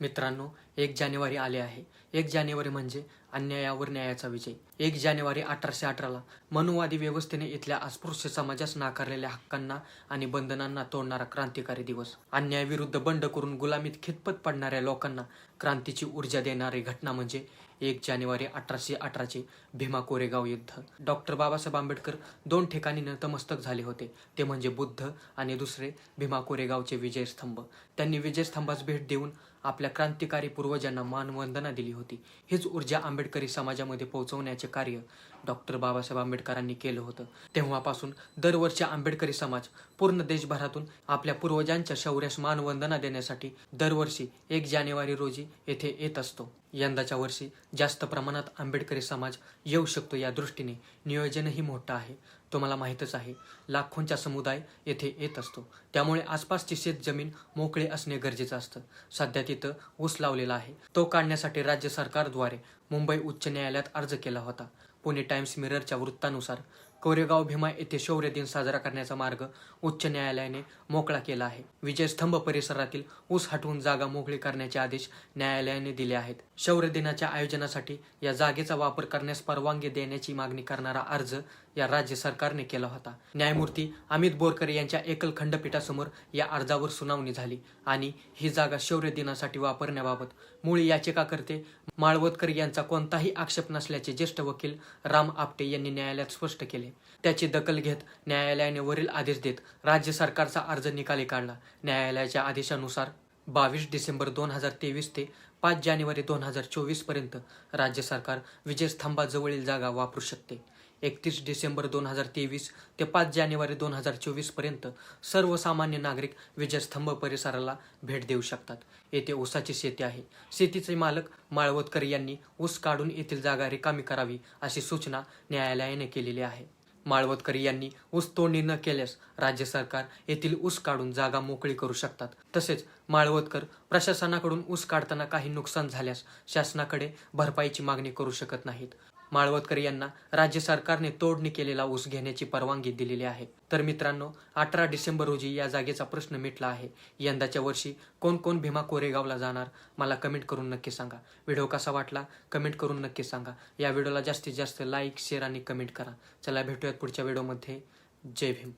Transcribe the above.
मित्रांनो एक जानेवारी आले आहे. एक जानेवारी म्हणजे अन्यायावर न्यायाचा विजय. एक जानेवारी अठराशे अठराला मनुवादी व्यवस्थेने इथल्या अस्पृश्य समाजास नाकारलेल्या हक्कांना आणि बंधनांना तोडणारा क्रांतिकारी दिवस. अन्यायाविरुद्ध बंड करून गुलामीत खितपत पडणाऱ्या लोकांना क्रांतीची ऊर्जा देणारी घटना म्हणजे एक जानेवारी अठराशे अठराचे भीमा कोरेगाव युद्ध. डॉक्टर बाबासाहेब आंबेडकर दोन ठिकाणी नतमस्तक झाले होते. ते म्हणजे बुद्ध आणि दुसरे भीमा कोरेगावचे विजयस्तंभ. त्यांनी विजयस्तंभास भेट देऊन आपल्या क्रांतिकारी पूर्वजांना मानवंदना दिली होती. हीच ऊर्जा आंबेडकरी समाजामध्ये पोहोचवण्याचे कार्य डॉक्टर बाबासाहेब आंबेडकरांनी केलं होतं. तेव्हापासून दरवर्षी आंबेडकरी समाज पूर्ण देशभरातून आपल्या पूर्वजांच्या शौर्यास मानवंदना देण्यासाठी दरवर्षी एक जानेवारी रोजी येथे येत असतो. यंदाच्या वर्षी जास्त प्रमाणात आंबेडकरी समाज येऊ शकतो या दृष्टीने नियोजनही मोठं आहे. तुम्हाला माहीतच आहे लाखोंचा समुदाय येथे येत असतो. त्यामुळे आसपासची शेतजमीन मोकळी असणे गरजेचं असतं. सध्या तिथं ऊस लावलेला आहे. तो काढण्यासाठी राज्य सरकारद्वारे मुंबई उच्च न्यायालयात अर्ज केला होता. पुणे टाइम्स मिररच्या वृत्तानुसार कोरेगाव भीमा येथे शौर्य दिन साजरा करण्याचा मार्ग उच्च न्यायालयाने मोकळा केला आहे. विजयस्तंभ परिसरातील ऊस हटवून जागा मोकळी करण्याचे आदेश न्यायालयाने दिले आहेत. शौर्य दिनाच्या आयोजनासाठी या जागेचा वापर करण्यास परवानगी देण्याची मागणी करणारा अर्ज या राज्य सरकारने केला होता. न्यायमूर्ती अमित बोरकर यांच्या एकल खंडपीठासमोर या अर्जावर सुनावणी झाली आणि ही जागा शौर्य दिनासाठी वापरण्याबाबत मूळ याचिकाकर्ते माळवतकर यांचा कोणताही आक्षेप नसल्याचे ज्येष्ठ वकील राम आपटे यांनी न्यायालयात स्पष्ट केले. त्याची दखल घेत न्यायालयाने वरील आदेश देत राज्य सरकारचा अर्ज निकाली काढला. न्यायालयाच्या आदेशानुसार बावीस डिसेंबर दोन हजार तेवीस ते पाच जानेवारी दोन हजार चोवीसपर्यंत राज्य सरकार विजयस्तंभाजवळील जागा वापरू शकते. एकतीस डिसेंबर दोन हजार तेवीस ते पाच जानेवारी दोन हजार चोवीसपर्यंत सर्वसामान्य नागरिक विजयस्तंभ परिसराला भेट देऊ शकतात. येथे ऊसाची शेती आहे. शेतीचे मालक माळवतकर यांनी ऊस काढून येथील जागा रिकामी करावी अशी सूचना न्यायालयाने केलेली आहे. माळवतकर यांनी ऊस तोडणी न केल्यास राज्य सरकार येथील ऊस काढून जागा मोकळी करू शकतात. तसेच माळवतकर प्रशासनाकडून ऊस काढताना काही नुकसान झाल्यास शासनाकडे भरपाईची मागणी करू शकत नाहीत. माळवतकर यांना राज्य सरकारने तोडणी केलेला ऊस घेण्याची परवानगी दिलेली आहे. तर मित्रांनो अठरा डिसेंबर रोजी या जागेचा प्रश्न मिटला आहे. यंदाच्या वर्षी कोण कोण भीमा कोरेगावला जाणार मला कमेंट करून नक्की सांगा. व्हिडिओ कसा वाटला कमेंट करून नक्की सांगा. या व्हिडिओला जास्तीत जास्त लाईक शेअर आणि कमेंट करा. चला भेटूयात पुढच्या व्हिडिओमध्ये. जय भीम.